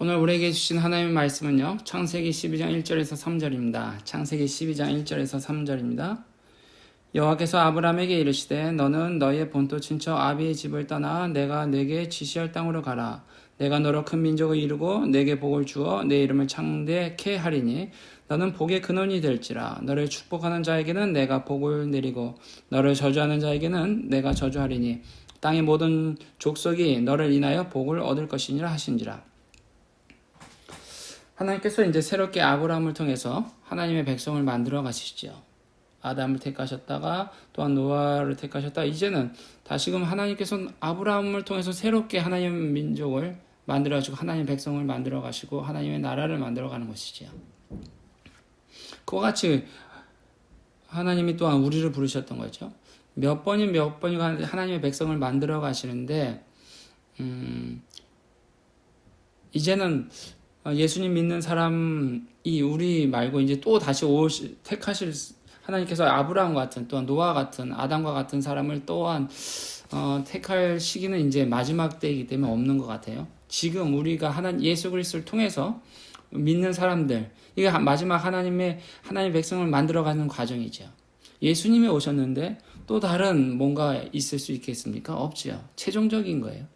오늘 우리에게 주신 하나님의 말씀은요. 창세기 12장 1절에서 3절입니다. 창세기 12장 1절에서 3절입니다. 여호와께서 아브라함에게 이르시되 너는 너의 본토 친척 아비의 집을 떠나 내가 내게 지시할 땅으로 가라. 내가 너로 큰 민족을 이루고 내게 복을 주어 내 이름을 창대케 하리니 너는 복의 근원이 될지라 너를 축복하는 자에게는 내가 복을 내리고 너를 저주하는 자에게는 내가 저주하리니 땅의 모든 족속이 너를 인하여 복을 얻을 것이니라 하신지라. 하나님께서 이제 새롭게 아브라함을 통해서 하나님의 백성을 만들어 가시죠. 아담을 택하셨다가 또한 노아를 택하셨다. 이제는 다시금 하나님께서 아브라함을 통해서 새롭게 하나님의 민족을 만들어 가지고 하나님의 백성을 만들어 가시고 하나님의 나라를 만들어 가는 것이지요. 그와 같이 하나님이 또한 우리를 부르셨던 거죠. 몇 번이 몇 번이 하나님의 백성을 만들어 가시는데 음, 이제는 예수님 믿는 사람이 우리 말고 이제 또 다시 오실 택하실 하나님께서 아브라함 같은 또한 노아 같은 아담과 같은 사람을 또한 어, 택할 시기는 이제 마지막 때이기 때문에 없는 것 같아요. 지금 우리가 하나 예수 그리스도를 통해서 믿는 사람들 이게 마지막 하나님의 하나님 백성을 만들어가는 과정이죠. 예수님이 오셨는데 또 다른 뭔가 있을 수 있겠습니까? 없지요. 최종적인 거예요.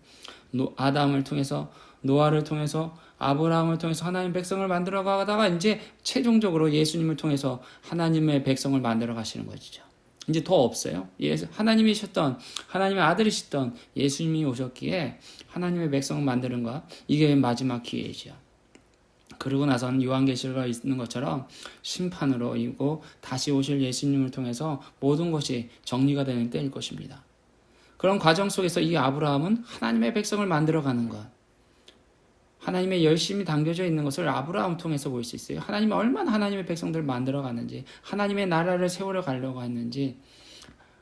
아담을 통해서 노아를 통해서 아브라함을 통해서 하나님 백성을 만들어 가다가 이제 최종적으로 예수님을 통해서 하나님의 백성을 만들어 가시는 것이죠. 이제 더 없어요. 하나님이셨던 하나님의 아들이셨던 예수님이 오셨기에 하나님의 백성을 만드는 것 이게 마지막 기회이죠. 그러고 나서는 요한계시가 있는 것처럼 심판으로 이고 다시 오실 예수님을 통해서 모든 것이 정리가 되는 때일 것입니다. 그런 과정 속에서 이 아브라함은 하나님의 백성을 만들어가는 것. 하나님의 열심히 담겨져 있는 것을 아브라함 통해서 볼 수 있어요. 하나님이 얼마나 하나님의 백성들을 만들어 가는지, 하나님의 나라를 세우려 가려고 했는지,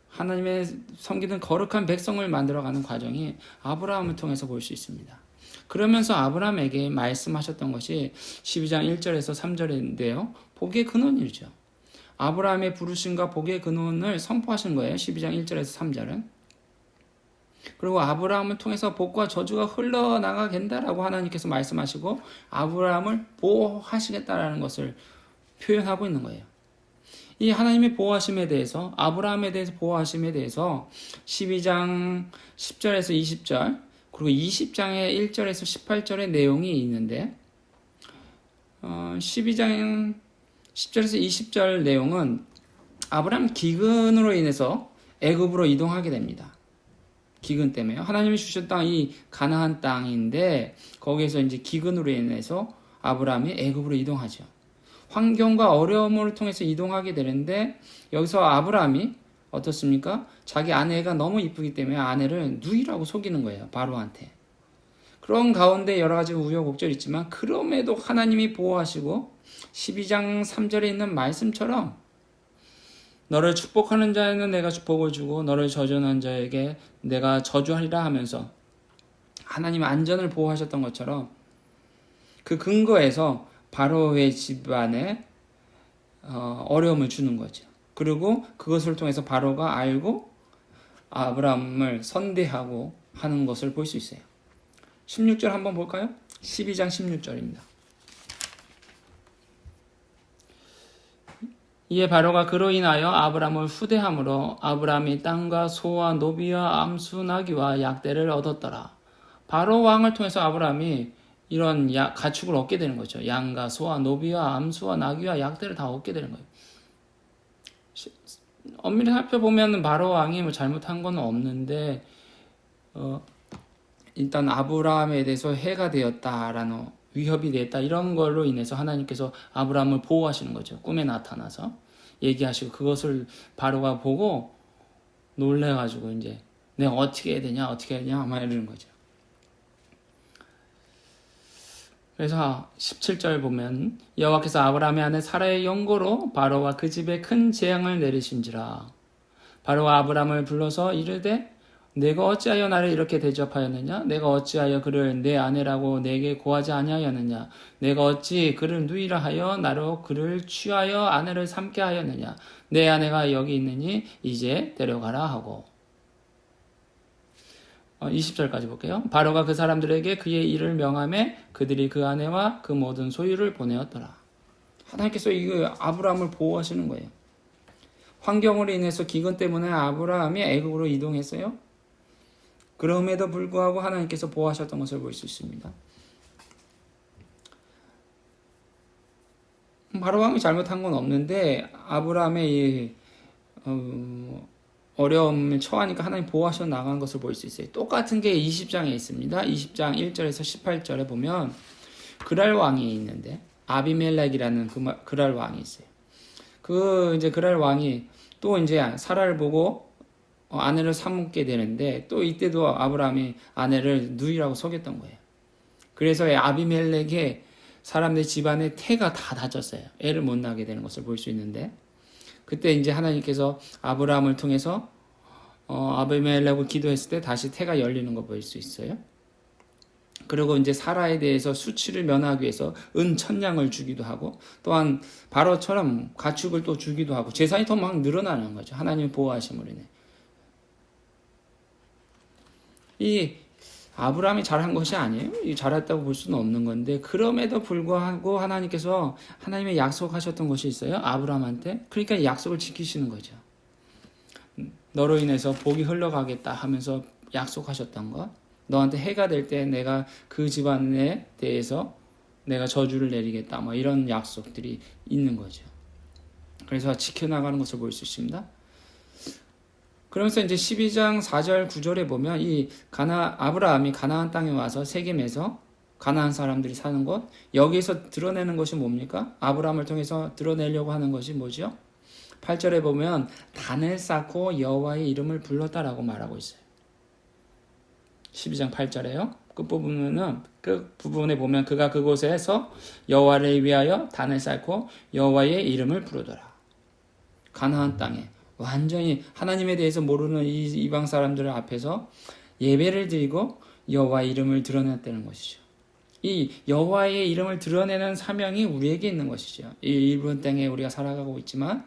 하나님의 섬기는 거룩한 백성을 만들어 가는 과정이 아브라함을 통해서 볼 수 있습니다. 그러면서 아브라함에게 말씀하셨던 것이 12장 1절에서 3절인데요. 복의 근원이죠. 아브라함의 부르심과 복의 근원을 선포하신 거예요. 12장 1절에서 3절은. 그리고 아브라함을 통해서 복과 저주가 흘러나가 겠다라고 하나님께서 말씀하시고 아브라함을 보호하시겠다라는 것을 표현하고 있는 거예요. 이 하나님의 보호하심에 대해서 아브라함에 대해서 보호하심에 대해서 12장 10절에서 20절 그리고 20장의 1절에서 18절의 내용이 있는데 어, 12장 10절에서 20절 내용은 아브라함 기근으로 인해서 애굽으로 이동하게 됩니다. 기근 때문에요. 하나님이 주셨던 땅이 가나안 땅인데 거기에서 이제 기근으로 인해서 아브라함이 애굽으로 이동하죠. 환경과 어려움을 통해서 이동하게 되는데 여기서 아브라함이 어떻습니까? 자기 아내가 너무 이쁘기 때문에 아내를 누이라고 속이는 거예요. 바로한테. 그런 가운데 여러 가지 우여곡절이 있지만 그럼에도 하나님이 보호하시고 12장 3절에 있는 말씀처럼 너를 축복하는 자에는 내가 축복을 주고 너를 저주하는 자에게 내가 저주하리라 하면서 하나님 안전을 보호하셨던 것처럼 그 근거에서 바로의 집안에 어, 어려움을 주는 거죠. 그리고 그것을 통해서 바로가 알고 아브라함을 선대하고 하는 것을 볼 수 있어요. 16절 한번 볼까요? 12장 16절입니다. 이에 바로가 그로 인하여 아브람을 후대함으로 아브람이 땅과 소와 노비와 암수 나귀와 약대를 얻었더라. 바로 왕을 통해서 아브람이 이런 야, 가축을 얻게 되는 거죠. 양과 소와 노비와 암수와 나귀와 약대를 다 얻게 되는 거예요. 엄밀히 살펴보면 바로 왕이 뭐 잘못한 건 없는데 어, 일단 아브라함에 대해서 해가 되었다라는 위협이 됐다 이런 걸로 인해서 하나님께서 아브라함을 보호하시는 거죠. 꿈에 나타나서 얘기하시고 그것을 바로가 보고 놀래가지고 이제 내가 어떻게 해야 되냐 어떻게 해야 되냐 막 이러는 거죠. 그래서 17절 보면 여호와께서 아브라함의 아내 사라의 연고로 바로와 그 집에 큰 재앙을 내리신지라 바로가 아브라함을 불러서 이르되 내가 어찌하여 나를 이렇게 대접하였느냐? 내가 어찌하여 그를 내 아내라고 내게 고하지 아니하였느냐? 내가 어찌 그를 누이라 하여 나로 그를 취하여 아내를 삼게 하였느냐? 내 아내가 여기 있느니 이제 데려가라 하고. 어, 20절까지 볼게요. 바로가 그 사람들에게 그의 일을 명함에 그들이 그 아내와 그 모든 소유를 보내었더라. 하나님께서 이거 아브라함을 보호하시는 거예요. 환경으로 인해서 기근 때문에 아브라함이 애국으로 이동했어요. 그럼에도 불구하고 하나님께서 보호하셨던 것을 볼 수 있습니다. 바로왕이 잘못한 건 없는데 아브라함의 이 어, 어려움을 처하니까 하나님 보호하셔 나간 것을 볼 수 있어요. 똑같은 게 20장에 있습니다. 20장 1절에서 18절에 보면 그랄 왕이 있는데 아비멜렉이라는 그 마- 그랄 왕이 있어요. 그 이제 그랄 왕이 또 이제 사라를 보고 어, 아내를 삼게 되는데 또 이때도 아브라함이 아내를 누이라고 속였던 거예요. 그래서 아비멜렉의 사람들 집안의 태가 다 다쳤어요. 애를 못 낳게 되는 것을 볼 수 있는데 그때 이제 하나님께서 아브라함을 통해서 어, 아비멜렉을 기도했을 때 다시 태가 열리는 거 볼 수 있어요. 그리고 이제 사라에 대해서 수치를 면하기 위해서 은 천냥을 주기도 하고 또한 바로처럼 가축을 또 주기도 하고 재산이 더 막 늘어나는 거죠. 하나님의 보호하심으로 인해. 이 아브라함이 잘한 것이 아니에요. 이 잘했다고 볼 수는 없는 건데 그럼에도 불구하고 하나님께서 하나님의 약속하셨던 것이 있어요. 아브라함한테. 그러니까 이 약속을 지키시는 거죠. 너로 인해서 복이 흘러가겠다 하면서 약속하셨던 것. 너한테 해가 될 때 내가 그 집안에 대해서 내가 저주를 내리겠다. 뭐 이런 약속들이 있는 거죠. 그래서 지켜나가는 것을 볼 수 있습니다. 그러면서 이제 12장 4절 9절에 보면 이 가나 아브라함이 가나안 땅에 와서 세겜에서 가나안 사람들이 사는 곳 여기서 드러내는 것이 뭡니까? 아브라함을 통해서 드러내려고 하는 것이 뭐죠? 8절에 보면 단을 쌓고 여호와의 이름을 불렀다라고 말하고 있어요. 12장 8절에요. 끝부분은 끝 부분에 보면 그가 그곳에서 여호와를 위하여 단을 쌓고 여호와의 이름을 부르더라. 가나안 땅에 완전히 하나님에 대해서 모르는 이 이방 사람들 앞에서 예배를 드리고 여호와의 이름을 드러냈다는 것이죠. 이 여호와의 이름을 드러내는 사명이 우리에게 있는 것이죠. 이 일본 땅에 우리가 살아가고 있지만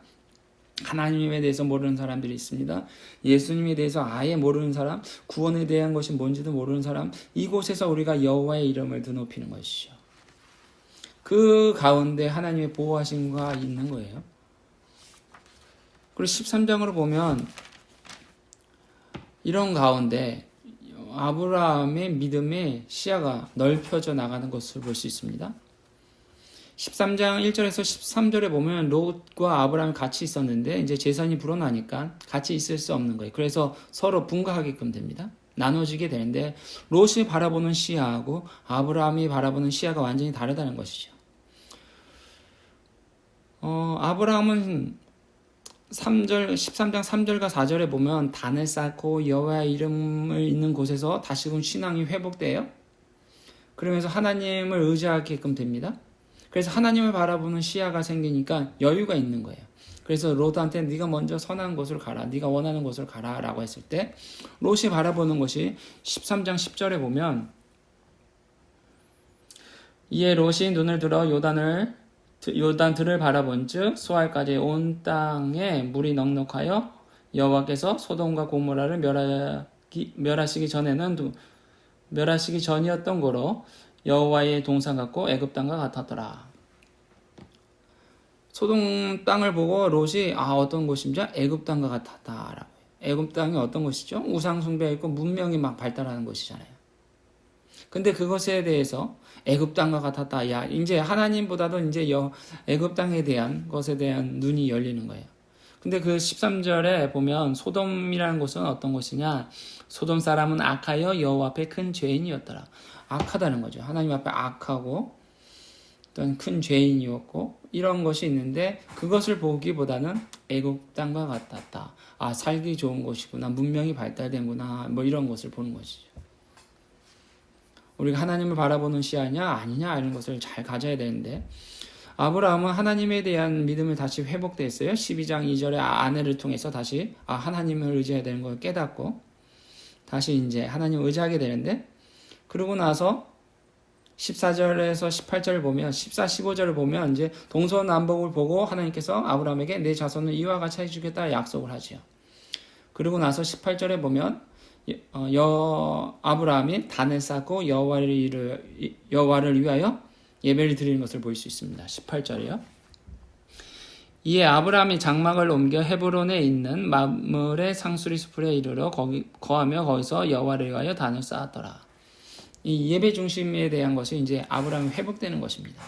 하나님에 대해서 모르는 사람들이 있습니다. 예수님에 대해서 아예 모르는 사람, 구원에 대한 것이 뭔지도 모르는 사람, 이곳에서 우리가 여호와의 이름을 드높이는 것이죠. 그 가운데 하나님의 보호하심과 있는 거예요. 그리고 13장으로 보면 이런 가운데 아브라함의 믿음의 시야가 넓혀져 나가는 것을 볼 수 있습니다. 13장 1절에서 13절에 보면 롯과 아브라함이 같이 있었는데 이제 재산이 불어나니까 같이 있을 수 없는 거예요. 그래서 서로 분가하게끔 됩니다. 나눠지게 되는데 롯이 바라보는 시야하고 아브라함이 바라보는 시야가 완전히 다르다는 것이죠. 어, 아브라함은 3절 13장 3절과 4절에 보면 단을 쌓고 여호와의 이름을 있는 곳에서 다시금 신앙이 회복돼요. 그러면서 하나님을 의지하게끔 됩니다. 그래서 하나님을 바라보는 시야가 생기니까 여유가 있는 거예요. 그래서 롯한테 네가 먼저 선한 곳을 가라. 네가 원하는 곳을 가라라고 했을 때 롯이 바라보는 것이 13장 10절에 보면 이에 롯이 눈을 들어 요단을 요단 들을 바라본즉 수알까지 온 땅에 물이 넉넉하여 여호와께서 소돔과 고모라를 멸하기, 멸하시기 전에는 두- 멸하시기 전이었던 거로 여호와의 동산 같고 애굽 땅과 같았더라. 소돔 땅을 보고 롯이 아 어떤 곳인지 애굽 땅과 같았다라고. 애굽 땅이 어떤 곳이죠? 우상 숭배 있고 문명이 막 발달하는 곳이잖아요. 근데 그것에 대해서 애굽 땅과 같았다. 야, 이제 하나님보다도 이제 여 애굽 땅에 대한 것에 대한 눈이 열리는 거예요. 근데 그 13절에 보면 소돔이라는 곳은 어떤 곳이냐? 소돔 사람은 악하여 여호와 앞에 큰 죄인이었더라. 악하다는 거죠. 하나님 앞에 악하고 어떤 큰 죄인이었고 이런 것이 있는데 그것을 보기보다는 애굽 땅과 같았다. 아 살기 좋은 곳이구나. 문명이 발달된구나. 뭐 이런 것을 보는 것이죠. 우리가 하나님을 바라보는 시야냐 아니냐 이런 것을 잘 가져야 되는데 아브라함은 하나님에 대한 믿음을 다시 회복됐어요. 12장 2절에 아내를 통해서 다시 아 하나님을 의지해야 되는 걸 깨닫고 다시 이제 하나님을 의지하게 되는데 그러고 나서 14절에서 18절을 보면 14, 15절을 보면 이제 동서남북을 보고 하나님께서 아브라함에게 내 자손을 이와 같이 해주겠다 약속을 하지요. 그리고 나서 18절에 보면 어, 여 아브라함이 단을 쌓고 여호와를 여호와를 위하여 예배를 드리는 것을 볼 수 있습니다. 18절이요. 이에 아브라함이 장막을 옮겨 헤브론에 있는 마물의 상수리 숲에 이르러 거기 거하며 거기서 여호와를 위하여 단을 쌓았더라. 이 예배 중심에 대한 것이 이제 아브라함이 회복되는 것입니다.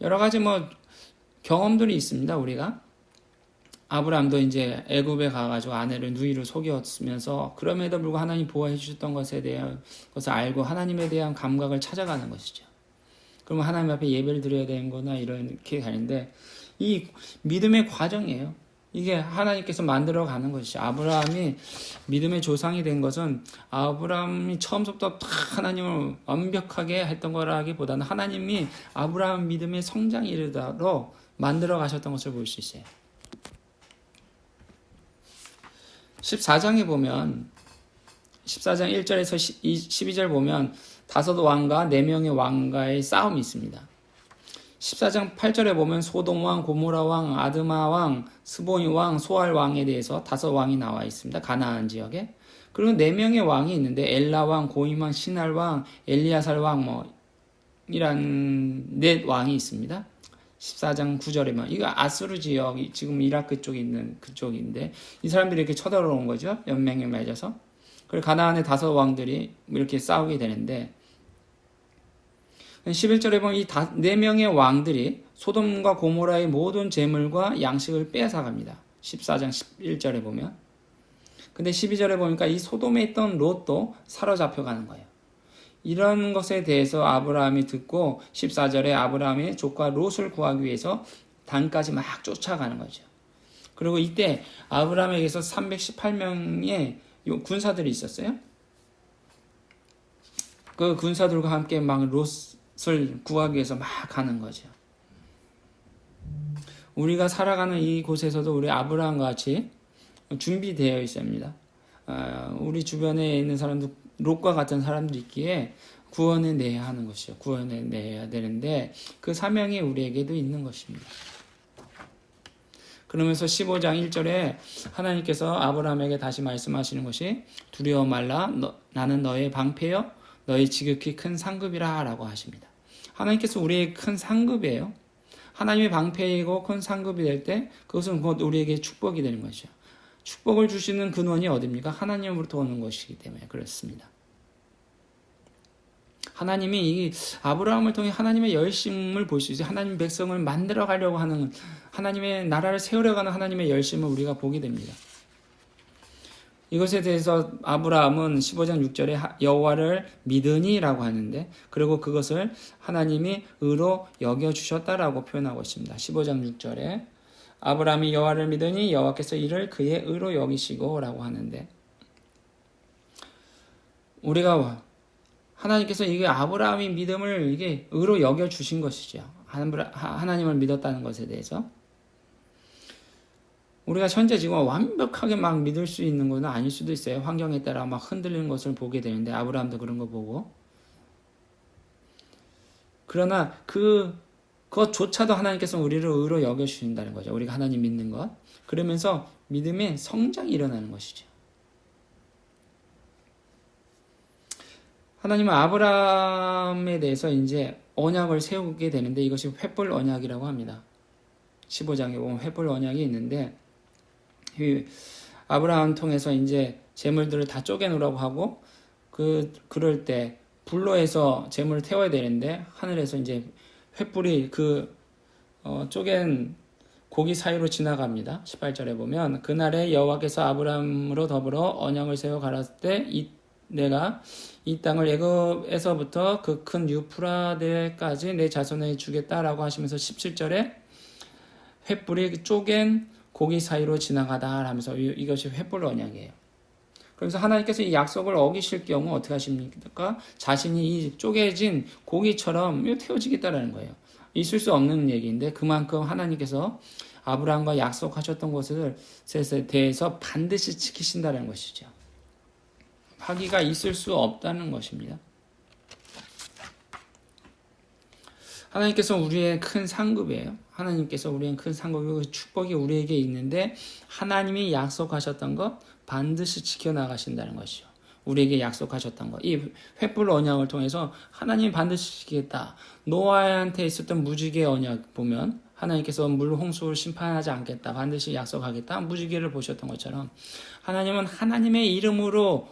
여러 가지 뭐 경험들이 있습니다. 우리가 아브라함도 이제 애굽에 가가지고 아내를 누이로 속였으면서 그럼에도 불구하고 하나님 보호해 주셨던 것에 대한 것을 알고 하나님에 대한 감각을 찾아가는 것이죠. 그러면 하나님 앞에 예배를 드려야 되는 거나 이렇게 가는데 이 믿음의 과정이에요. 이게 하나님께서 만들어 가는 것이죠. 아브라함이 믿음의 조상이 된 것은 아브라함이 처음부터 다 하나님을 완벽하게 했던 거라기보다는 하나님이 아브라함 믿음의 성장에 이르도록 만들어 가셨던 것을 볼 수 있어요. 14장에 보면 14장 1절에서 12절 보면 다섯 왕과 네 명의 왕과의 싸움이 있습니다. 14장 8절에 보면 소돔 왕, 고모라 왕, 아드마 왕, 스보니 왕, 소알 왕에 대해서 다섯 왕이 나와 있습니다. 가나안 지역에. 그리고 네 명의 왕이 있는데 엘라 왕, 고임 왕, 신할 왕, 엘리아살 왕 뭐 이란 넷 왕이 있습니다. 14장 9절에만 이거 아수르 지역 지금 이라크 쪽에 있는 그쪽인데 이 사람들이 이렇게 쳐들어온 거죠. 연맹에 맺어서. 그리고 가나안의 다섯 왕들이 이렇게 싸우게 되는데 11절에 보면 이 네 명의 왕들이 소돔과 고모라의 모든 재물과 양식을 빼앗아 갑니다. 14장 11절에 보면. 근데 12절에 보니까 이 소돔에 있던 롯도 사로잡혀 가는 거예요. 이런 것에 대해서 아브라함이 듣고 14절에 아브라함의 조카 롯을 구하기 위해서 단까지 막 쫓아가는 거죠. 그리고 이때 아브라함에게서 318명의 군사들이 있었어요. 그 군사들과 함께 막 롯을 구하기 위해서 막 가는 거죠. 우리가 살아가는 이곳에서도 우리 아브라함과 같이 준비되어 있습니다. 우리 주변에 있는 사람도 롯과 같은 사람들이 있기에 구원해 내야 하는 것이죠. 구원해 내야 되는데 그 사명이 우리에게도 있는 것입니다. 그러면서 15장 1절에 하나님께서 아브라함에게 다시 말씀하시는 것이 두려워 말라 너, 나는 너의 방패여 너의 지극히 큰 상급이라 라고 하십니다. 하나님께서 우리의 큰 상급이에요. 하나님의 방패이고 큰 상급이 될 때 그것은 곧 우리에게 축복이 되는 것이죠. 축복을 주시는 근원이 어딥니까? 하나님으로부터 오는 것이기 때문에 그렇습니다. 하나님이 이 아브라함을 통해 하나님의 열심을 볼 수 있어요. 하나님 백성을 만들어 가려고 하는 하나님의 나라를 세우려가는 하나님의 열심을 우리가 보게 됩니다. 이것에 대해서 아브라함은 15장 6절에 여호와를 믿으니라고 하는데 그리고 그것을 하나님이 의로 여겨 주셨다라고 표현하고 있습니다. 15장 6절에 아브라함이 여호와를 믿으니 여호와께서 이를 그의 의로 여기시고라고 하는데 우리가 하나님께서 이게 아브라함이 믿음을 이게 의로 여겨 주신 것이죠. 하나님을 믿었다는 것에 대해서 우리가 현재 지금 완벽하게 막 믿을 수 있는 것은 아닐 수도 있어요. 환경에 따라 막 흔들리는 것을 보게 되는데 아브라함도 그런 거 보고 그러나 그 그것조차도 하나님께서 우리를 의로 여겨 주신다는 거죠. 우리가 하나님 믿는 것. 그러면서 믿음의 성장이 일어나는 것이죠. 하나님은 아브라함에 대해서 이제 언약을 세우게 되는데 이것이 횃불 언약이라고 합니다. 15장에 보면 횃불 언약이 있는데 아브라함 통해서 이제 재물들을 다 쪼개놓으라고 하고 그 그럴 때 불로 해서 재물을 태워야 되는데 하늘에서 이제 횃불이 그 어, 쪼갠 고기 사이로 지나갑니다. 18절에 보면 그날에 여호와께서 아브라함으로 더불어 언약을 세워 가랐을 때이 내가 이 땅을 애굽에서부터 그 큰 유프라데까지 내 자손에 주겠다라고 하시면서 17절에 횃불이 쪼갠 고기 사이로 지나가다 하면서 이것이 횃불 언약이에요. 그래서 하나님께서 이 약속을 어기실 경우 어떻게 하십니까? 자신이 이 쪼개진 고기처럼 태워지겠다라는 거예요. 있을 수 없는 얘기인데 그만큼 하나님께서 아브라함과 약속하셨던 것을 대해서 반드시 지키신다는 것이죠. 파기가 있을 수 없다는 것입니다. 하나님께서 우리의 큰 상급이에요. 하나님께서 우리의 큰 상급이고 그 축복이 우리에게 있는데 하나님이 약속하셨던 것 반드시 지켜나가신다는 것이요. 우리에게 약속하셨던 것. 이 횃불 언약을 통해서 하나님 반드시 지키겠다. 노아한테 있었던 무지개 언약 보면 하나님께서 물 홍수를 심판하지 않겠다. 반드시 약속하겠다. 무지개를 보셨던 것처럼 하나님은 하나님의 이름으로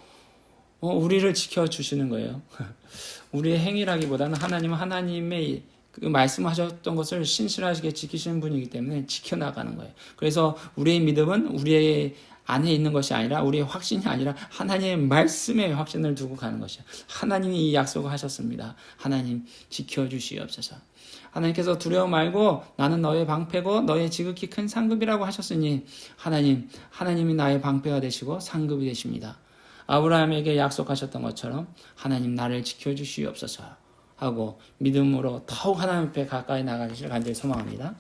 어, 우리를 지켜주시는 거예요. 우리의 행위라기보다는 하나님은 하나님의 그 말씀하셨던 것을 신실하게 지키시는 분이기 때문에 지켜나가는 거예요. 그래서 우리의 믿음은 우리의 안에 있는 것이 아니라 우리의 확신이 아니라 하나님의 말씀에 확신을 두고 가는 것이야. 하나님이 이 약속을 하셨습니다. 하나님 지켜주시옵소서. 하나님께서 두려워 말고 나는 너의 방패고 너의 지극히 큰 상급이라고 하셨으니 하나님, 하나님이 나의 방패가 되시고 상급이 되십니다. 아브라함에게 약속하셨던 것처럼 하나님 나를 지켜주시옵소서 하고 믿음으로 더욱 하나님 앞에 가까이 나가기를 간절히 소망합니다.